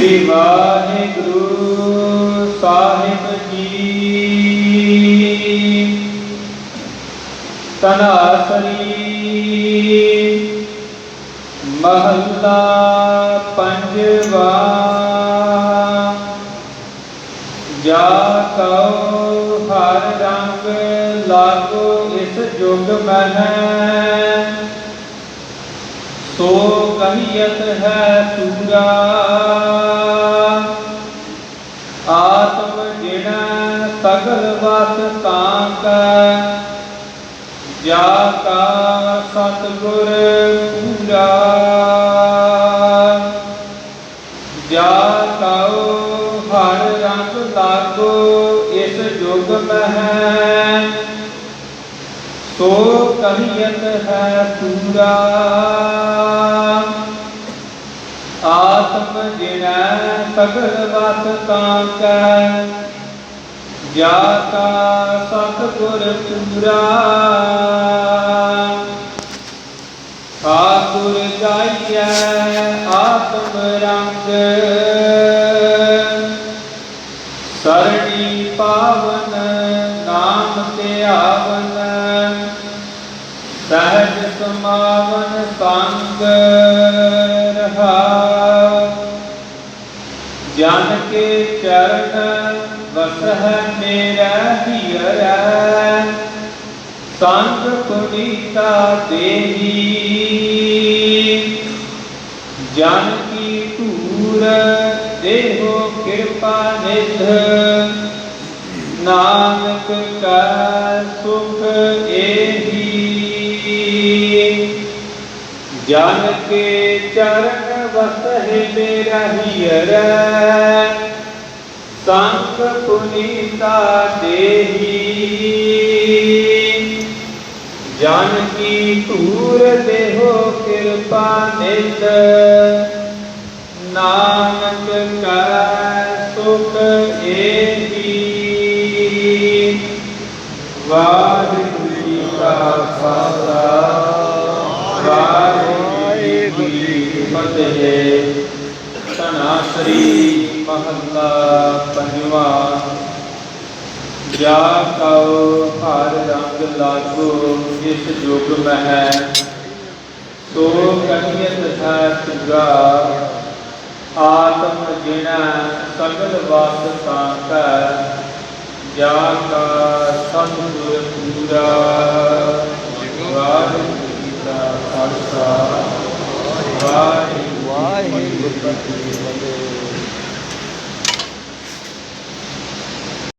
ਸ੍ਰੀ ਵਾਹਿਗੁਰੂ ਸਾਹਿਬ ਜੀ। ਤਨਾਸਰੀ ਮਹੱਲਾ ਪੰਜਵਾ। ਜਾ ਕਉ ਹਰ ਰੰਗ ਲਾਗੋ ਇਸ ਜੁਗ ਮਹਿ ਸੋ ਕਹੀਅਤ ਹੈ ਸੂਰਾ ਆਤਮ ਜਿਣ ਸਗਲ ਵਸ ਤਾਂ ਕੈ ਜਾ ਕਾ ਸਤਿਗੁਰ ਪੂਰਾ ਜਾ ਕਉ ਹਰ ਰੰਗ ਲਾਗੋ ਇਸ ਜੁਗ ਮਹਿ ਸੋ ਕਹੀਅਤ ਹੈ ਪੂਰਾ ਆਤਮ ਜਿਨੈ ਸਗਲ ਵਸ ਤਾਂ ਕੈ। ਜਾ ਕਾ ਸਤਿਗੁਰ ਪੂਰਾ। ਠਾਕੁਰ ਜਾਈਐ ਆਤਮ ਰੰਗ। ਸਰਣੀ ਪਾਵਨ ਨਾਮ ਧਿਆਵਨ। ਸਹਿਜ ਸਮਾਵਨ ਸੰਗ। ਜਨ ਕੇ ਚਰਨ ਵਸਹਿ ਮੇਰਾ ਹੀਰੈ ਸੰਤ ਪੁਨੀਤਾ ਦੇਹੀ। ਜਨ ਕੀ ਧੂਰ, ਦੇਹੋ ਕਿਰਪਾ ਨਿਧ। ਨਾਨਕ ਕਾ ਸੁਖ ਏਹੀ। ਜਨ ਕੇ ਚਰਨ ਵਸਹ ਮੇਰਾ ਹੀਰੈ ਸੰਤ ਪੁਨੀਤਾ ਦੇਹੀ। ਜਨ ਕੀ ਧੂਰ ਦੇਹੋ ਕਿਰਪਾ ਨਿਤ। ਨਾਨਕ ਕੈ ਸੁਖ ਏਹੀ। ਵਾਹਿਗੁਰੂ ਜੀ ਕਾ ਖਾਲਸਾ। ਵਾਹਿਗੁਰੂ ਜੀ ਕੀ ਫਤਿਹ। ਤਨਾਸਰੀ ਮਹੱਲਾ ਪੰਜਵਾ। ਜਾ ਕਉ ਹਰ ਰੰਗ ਲਾਗੋ, ਜਿਸ ਜੁਗ ਮਹਿ। ਸੋ ਕਹੀਅਤ ਹੈ ਤੁਗਾ ਆਤਮ ਜਿਣਾ ਸਗਲ ਵਾਸ ਸਾਕੈ। ਜਾ ਕਾ ਸਤਿਗੁਰ ਪੂਰਾ, ਵਾਹਿਗੁਰੂ ਜੀ ਕਾ ਖਾਲਸਾ। ਵਾਹਿਗੁਰੂ ਜੀ ਕੀ ਫਤਿਹ।